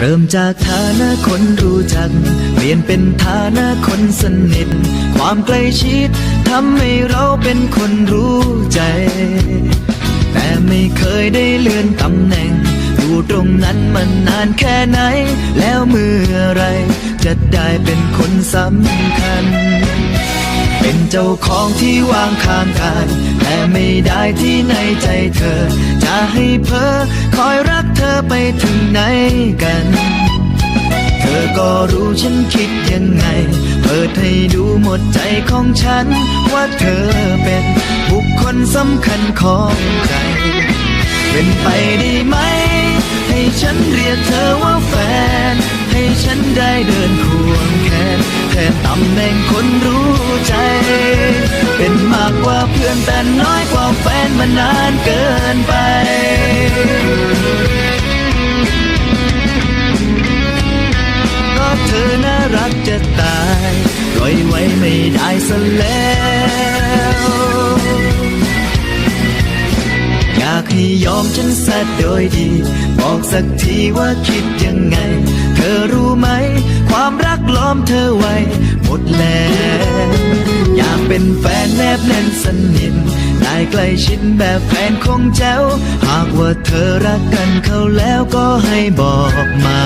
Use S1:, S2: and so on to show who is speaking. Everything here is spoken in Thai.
S1: เริ่มจากฐานะคนรู้จัก เปลี่ยนเป็นฐานะคนสนิท ความใกล้ชิดทำให้เราเป็นคนรู้ใจ แต่ไม่เคยได้เลื่อนตำแหน่ง อยู่ตรงนั้นมันนานแค่ไหน แล้วเมื่อไร จะได้เป็นคนสำคัญ เป็นเจ้าของที่วางข้างกาย แต่ไม่ได้ที่ในใจเธอ จะให้เพอคอยรักเธอไปถึงไหนกัน เธอก็รู้ฉันคิดยังไง เปิดให้ดูหมดใจของฉัน ว่าเธอเป็นบุคคลสำคัญของใจ เป็นไปได้ไหม ให้ฉันเรียกเธอว่าแฟน ให้ฉันได้เดินควงแขนแทนตำแหน่งคนรู้ใจ เป็น อนแต่น้อยกว่าแฟนมานานเกินไปเพราะเธอน่ารักจะตายปล่อยไว้ไม่ได้ซะแล้วอยากให้ยอมฉันสัโดยดี บอกสักทีว่าคิดยังไง เธอรู้ไหม ความรักล้อมเธอไว้หมดแล้ว เป็นแฟนแนบแน่นสนิทได้ใกล้ชิดแบบแฟนคงแจ้ว หากว่าเธอรักกันเขาแล้วก็ให้บอกมา